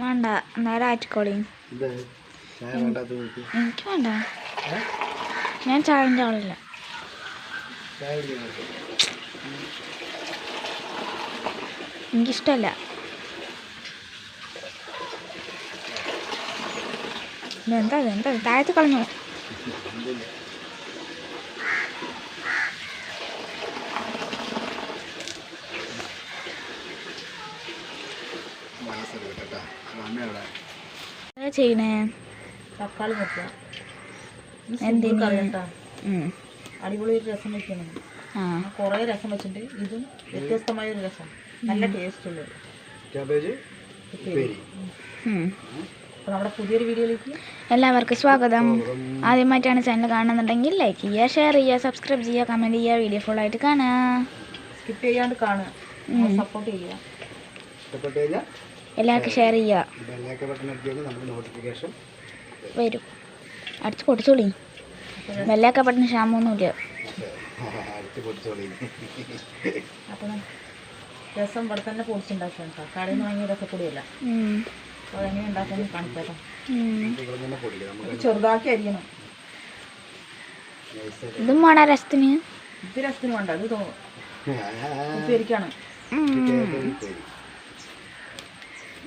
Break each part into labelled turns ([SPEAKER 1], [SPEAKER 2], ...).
[SPEAKER 1] വേണ്ട എന്നാലും ആറ്റിക്കോളി. എനിക്ക് വേണ്ട. ഞാൻ ചായന്റെ ആളില്ല. എനിക്കിഷ്ടമല്ല ഇതെന്താ ഇത്? എന്താ ഇത്? താഴത്ത് കളഞ്ഞു
[SPEAKER 2] ഗ്ലാസ് എടുക്കട്ടെ അമ്മ എവിടെ
[SPEAKER 1] എന്താ ചെയ്യണേ?
[SPEAKER 3] തക്കാളി
[SPEAKER 1] എന്തിന്?
[SPEAKER 3] അടിപൊളി ഒരു രസം വെക്കണം.
[SPEAKER 1] ആ.
[SPEAKER 3] കുറേ രസം വെച്ചിട്ടുണ്ട്. ഇതും വ്യത്യസ്തമായ ഒരു രസം. നല്ല ടേസ്റ്റ് ഉള്ളത് നമ്മുടെ പുതിയൊരു വീഡിയോയിലേക്ക്
[SPEAKER 1] എല്ലാവർക്കും സ്വാഗതം. ആദ്യമായിട്ടാണ് ചാനൽ കാണുന്നുണ്ടെങ്കിൽ ലൈക്ക് ചെയ്യുക ഷെയർ ചെയ്യുക സബ്സ്ക്രൈബ് ചെയ്യുക കമന്റ് ചെയ്യുക വീഡിയോ ഫുൾ ആയിട്ട് കാണുക.
[SPEAKER 3] സ്കിപ്പ് ചെയ്യാണ്ട് കാണുക. സപ്പോർട്ട് ചെയ്യുക.
[SPEAKER 1] എല്ലാവർക്കും ഷെയർ ചെയ്യുക
[SPEAKER 2] ബെല്ലൊക്കെ ബട്ടൺ അടിച്ച് നമുക്ക് നോട്ടിഫിക്കേഷൻ
[SPEAKER 1] വരും. അടിച്ച് പൊടിച്ചോളി വെല്ലാക്ക പെട്ടെന്ന് ക്ഷാമൊന്നുമില്ല
[SPEAKER 2] അടുത്ത് പൊടിച്ചോളി
[SPEAKER 3] അപ്പോൾ രസം ഇവിടെ തന്നെ പൊടിച്ചുണ്ടാക്കാം കേട്ടോ. കടയിൽ നിന്ന് വാങ്ങിയ രസപ്പൊടിയല്ല. അപ്പോൾ അതെങ്ങനെ ഉണ്ടാക്കാൻ
[SPEAKER 2] കാണിച്ചേക്കാം.
[SPEAKER 3] ചെറുതാക്കി അരിയണം
[SPEAKER 1] ഇതും വേണം രസത്തിന്?
[SPEAKER 3] ഇത് രസത്തിന് വേണ്ട. ഇത് തോന്നും ഉപ്പേരിക്കാണ്.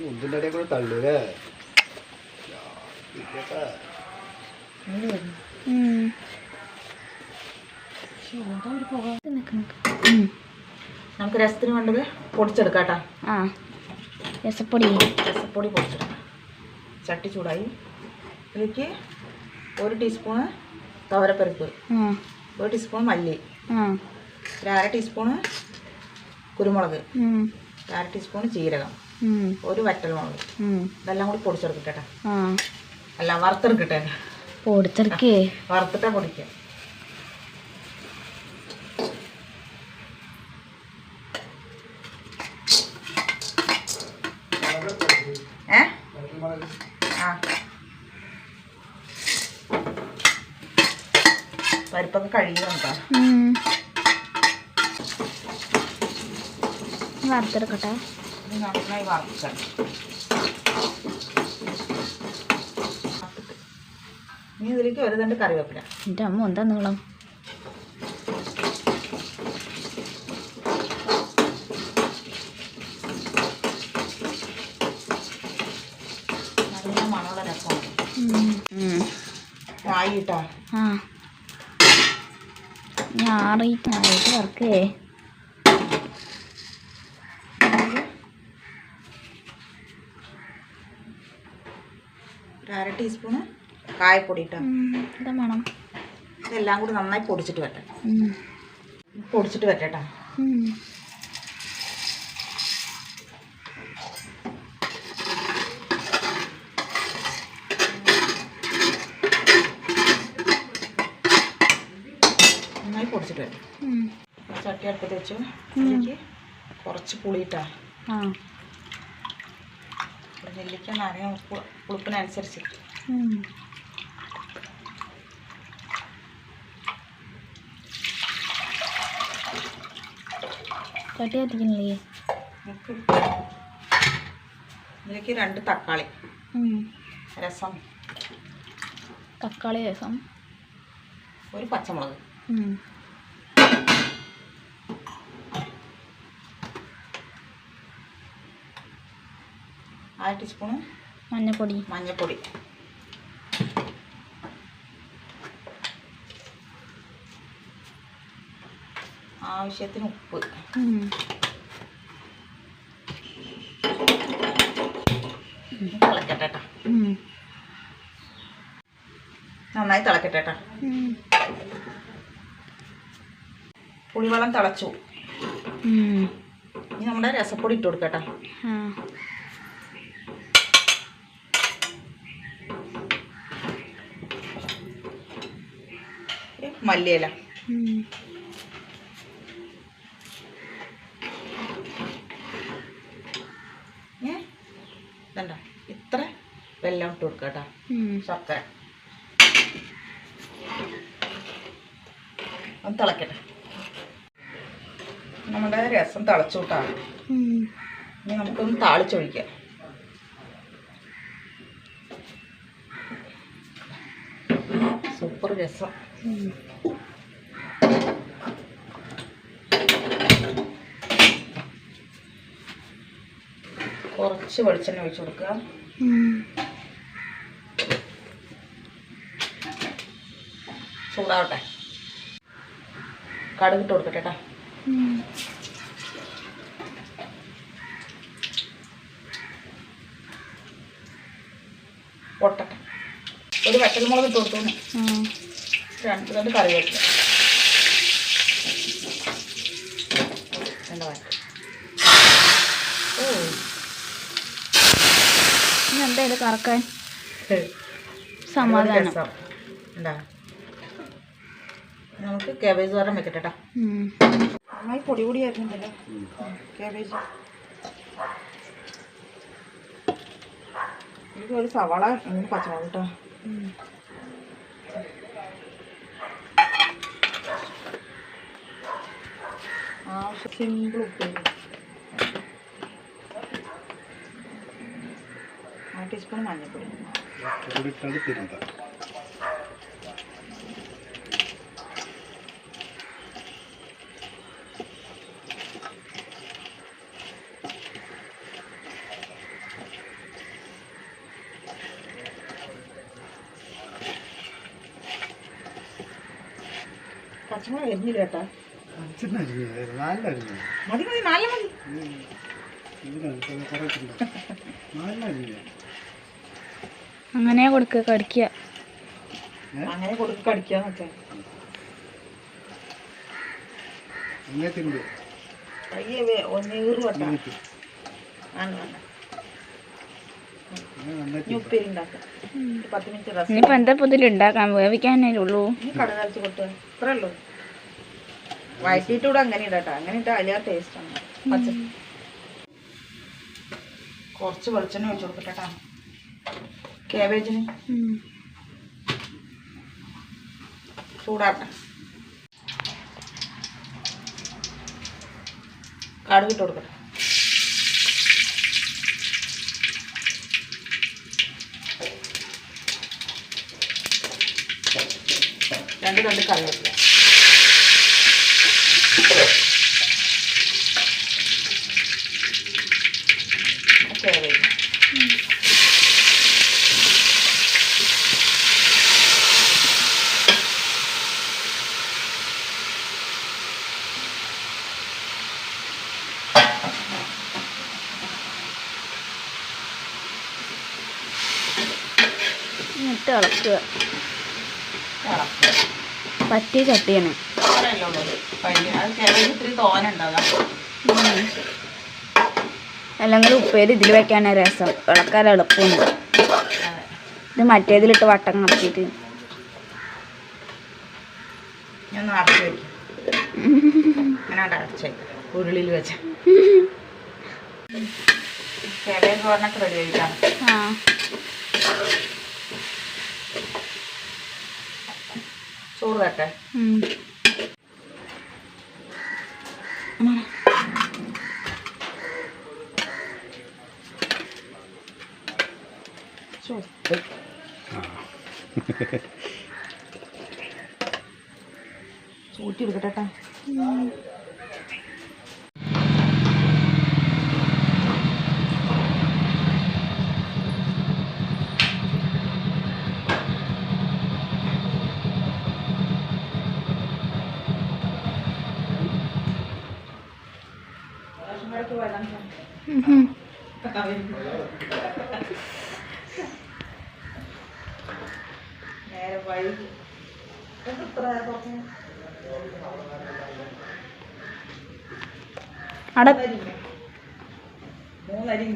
[SPEAKER 2] ഇത് ഇടയിൽ കൂടെ
[SPEAKER 1] ഉം.
[SPEAKER 3] നമുക്ക് രസത്തിന് വേണ്ടത് പൊടിച്ചെടുക്കാം കേട്ടോ
[SPEAKER 1] ആ രസപ്പൊടി.
[SPEAKER 3] രസപ്പൊടി പൊടിച്ചെടുക്കാം. ചട്ടി ചൂടായി. ഇതിലേക്ക് ഒരു ടീസ്പൂണ്
[SPEAKER 1] തവരപ്പരിപ്പ്
[SPEAKER 3] ഒരു ടീസ്പൂൺ മല്ലി ഒരു അര ടീസ്പൂണ് കുരുമുളക് അര ടീസ്പൂൺ ജീരകം. ഒരു വറ്റൽമുളക്. ഇതെല്ലാം കൂടി പൊടിച്ചെടുക്കട്ടെ അല്ല വറുത്തെടുക്കട്ടെ.
[SPEAKER 1] പൊടിച്ചെടുക്കേ.
[SPEAKER 3] വറുത്തിട്ടാ പൊടിക്കുക ഏ? ആ. പരിപ്പൊക്കെ കഴുകിയാണ് കേട്ടോ
[SPEAKER 1] ഉം. വറുത്തെടുക്കട്ടെ.
[SPEAKER 3] എന്റെ നന്നായി വറുക്കണം. ഇനി ഇതിലേക്ക് ഒരു രണ്ട് കറിവേപ്പില
[SPEAKER 1] എന്റെ അമ്മ എന്താ നീളം?
[SPEAKER 3] ഇട്ടാ
[SPEAKER 1] ആ. ആയിട്ട് വറക്കേ.
[SPEAKER 3] അര ടീസ്പൂണ് കായപ്പൊടി ഇട്ടാ. ഇതെല്ലാം കൂടി നന്നായി പൊടിച്ചിട്ട് വരട്ടെ. പൊടിച്ചിട്ട് വരട്ടെ നന്നായി പൊടിച്ചിട്ട് വരട്ടെ. ചട്ടി അടുപ്പത്ത് വെച്ചു കുറച്ച് പുളിയിട്ടാ.
[SPEAKER 1] ആ.
[SPEAKER 3] നെല്ലിക്ക നാരങ്ങ ഉപ്പ് പുളിപ്പിനനുസരിച്ച്
[SPEAKER 1] ഉം. ചട്ടി കത്തിക്കണില്ലേ
[SPEAKER 3] നമുക്ക് ഇതിലേക്ക് രണ്ട് തക്കാളി. രസം.
[SPEAKER 1] തക്കാളി രസം.
[SPEAKER 3] ഒരു പച്ചമുളക്. അര ടീസ്പൂണ്
[SPEAKER 1] മഞ്ഞപ്പൊടി.
[SPEAKER 3] മഞ്ഞൾപ്പൊടി ആവശ്യത്തിന് ഉപ്പ്. തിളക്കട്ടെ. നന്നായി തിളക്കട്ടെ. പുളിവെള്ളം തിളച്ചു. ഇനി നമ്മുടെ രസപ്പൊടി ഇട്ട് കൊടുക്കട്ടോ മല്ലിയില. ഇതണ്ട? ഇത്ര വെള്ളം ഇട്ട്
[SPEAKER 1] കൊടുക്ക
[SPEAKER 3] ശർക്കര. ഒന്ന് തിളക്കട്ടെ. നമ്മുടെ രസം തിളച്ചു
[SPEAKER 1] വിട്ടാണ്
[SPEAKER 3] ഇനി നമുക്കൊന്ന് താളിച്ചൊഴിക്കാം. സൂപ്പർ രസം. കുറച്ച് വെളിച്ചെണ്ണ ഒഴിച്ചു കൊടുക്കുക. ചൂടാവട്ടെ കടുകിട്ട് കൊടുക്കട്ടെ കേട്ടോ. പൊട്ടട്ടെ ഒരു വറ്റൽമുളക് ഇട്ട് കൊടുത്തു രണ്ട് കറിവേപ്പില ഓ.
[SPEAKER 1] ഇനി കറക്കാൻ. സമാധാനം.
[SPEAKER 3] നമുക്ക് കാബേജ് തോരൻ വെക്കട്ടെ കേട്ടോ. നന്നായി പൊടി പൊടി ആയിരുന്നല്ലോ കാബേജ് എനിക്ക് ഒരു സവാള പച്ചമുളക് കേട്ടോ സിമ്പിൾ ഉപ്പേരി ആ ടീസ്പൂൺ മഞ്ഞൾപ്പൊടി
[SPEAKER 2] ഇവിടെ ഇട്ടാണ് തിരുന്ത
[SPEAKER 3] പച്ചമുളക് എരിഞ്ഞില്ല കേട്ടോ മതി മതി നല്ല മതി.
[SPEAKER 1] അങ്ങനെ കൊടുക്കുക കടിക്കുക
[SPEAKER 3] അങ്ങനെ കൊടുക്ക കടിക്കാന്ന് വെച്ചാൽ
[SPEAKER 2] അങ്ങനെ തിന്നു
[SPEAKER 3] പയ്യെ വേ- ഒന്ന് ഈറ് വട്ടാ.
[SPEAKER 2] എന്നിട്ട്
[SPEAKER 3] വേണ്ട വേണ്ട.
[SPEAKER 2] അങ്ങനെ നന്നായിട്ട്
[SPEAKER 3] ഇനി ഉപ്പേരി ഉണ്ടാക്കാം. ഒരു പത്ത് മിനിറ്റ് റെസ്റ്റ്
[SPEAKER 1] ഇനിയിപ്പോൾ എന്താ പുതിൽ ഉണ്ടാക്കാൻ? വേവിക്കാനേ ഉള്ളൂ.
[SPEAKER 3] ഇനി കൊടുത്തു. ഇത്രയല്ലോ ഉള്ളൂ അങ്ങനെ ഇടാട്ടോ അങ്ങനെ ഇട്ടാൽ അതിലേറെ ടേസ്റ്റ് ആണ്. പച്ച. കുറച്ച് വെളിച്ചെണ്ണ ഒഴിച്ച് കൊടുക്കട്ടെ കേബേജിന്. ചൂടാട്ടെ കടുകിട്ട് കൊടുക്കട്ടെ. രണ്ട് രണ്ട് കറിവേപ്പില. കേബേജ്
[SPEAKER 1] എന്നിട്ട് പറ്റിയ ചട്ടിയാണ്.
[SPEAKER 3] അത്രയല്ലേ ഉള്ളൂ പയ്യ അത് കേബേജ് ഇത്തിരി തോന ഉണ്ടാകാം
[SPEAKER 1] ഉം. അല്ലെങ്കിൽ ഉപ്പേരി ഇതിൽ വെക്കാനാണ് രസം. ഇളക്കാൻ എളുപ്പമുണ്ട് ഇത് മറ്റേതിലിട്ട് വട്ടം നടത്തിയിട്ട്
[SPEAKER 3] ഞാൻ ഒന്ന് അടച്ച് വയ്ക്കും അങ്ങനെ അവിടെ അടച്ച് വയ്ക്കാം ഉരുളിയിൽ വെച്ച്. റെഡി ചോറ് തട്ടെ
[SPEAKER 1] ഉം.
[SPEAKER 3] ചോറ് ചൂട്ടി എടുക്കട്ടെ മൂന്നരി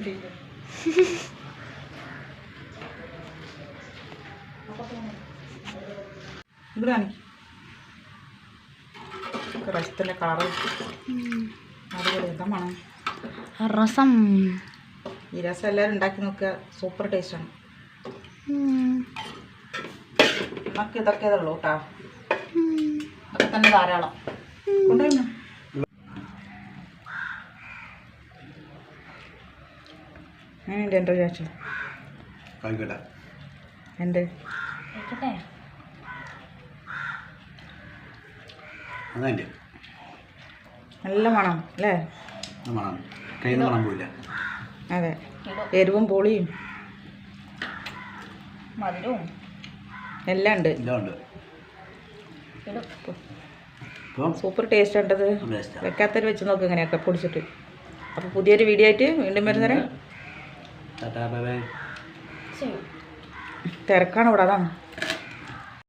[SPEAKER 3] കളറ്. അതുപോലെ മണം
[SPEAKER 1] രസം
[SPEAKER 3] ഈ രസം എല്ലാവരും ഉണ്ടാക്കി നോക്കുക. സൂപ്പർ ടേസ്റ്റാണ്. നമുക്ക് ഇതൊക്കെ ഉള്ളൂ കേട്ടോ. അതൊക്കെ തന്നെ ധാരാളം. എന്റെ ചേച്ചി
[SPEAKER 2] കായ്ക്കട എന്റെ.
[SPEAKER 3] നല്ല മണം അല്ലേ?
[SPEAKER 2] അതെ.
[SPEAKER 3] എരിവും പുളിയും.
[SPEAKER 1] മധുരവും.
[SPEAKER 3] എല്ലാം ഉണ്ട്
[SPEAKER 2] എല്ലാം ഉണ്ട്
[SPEAKER 3] സൂപ്പർ ടേസ്റ്റ്. ഉണ്ടത് വെക്കാത്തവർ വെച്ച് നോക്ക് ഇങ്ങനെയൊക്കെ പൊടിച്ചിട്ട്. അപ്പോൾ പുതിയൊരു വീഡിയോ ആയിട്ട് വീണ്ടും വരുന്നേരം തിരക്കാണ് ഇവിടെ അതാണ്.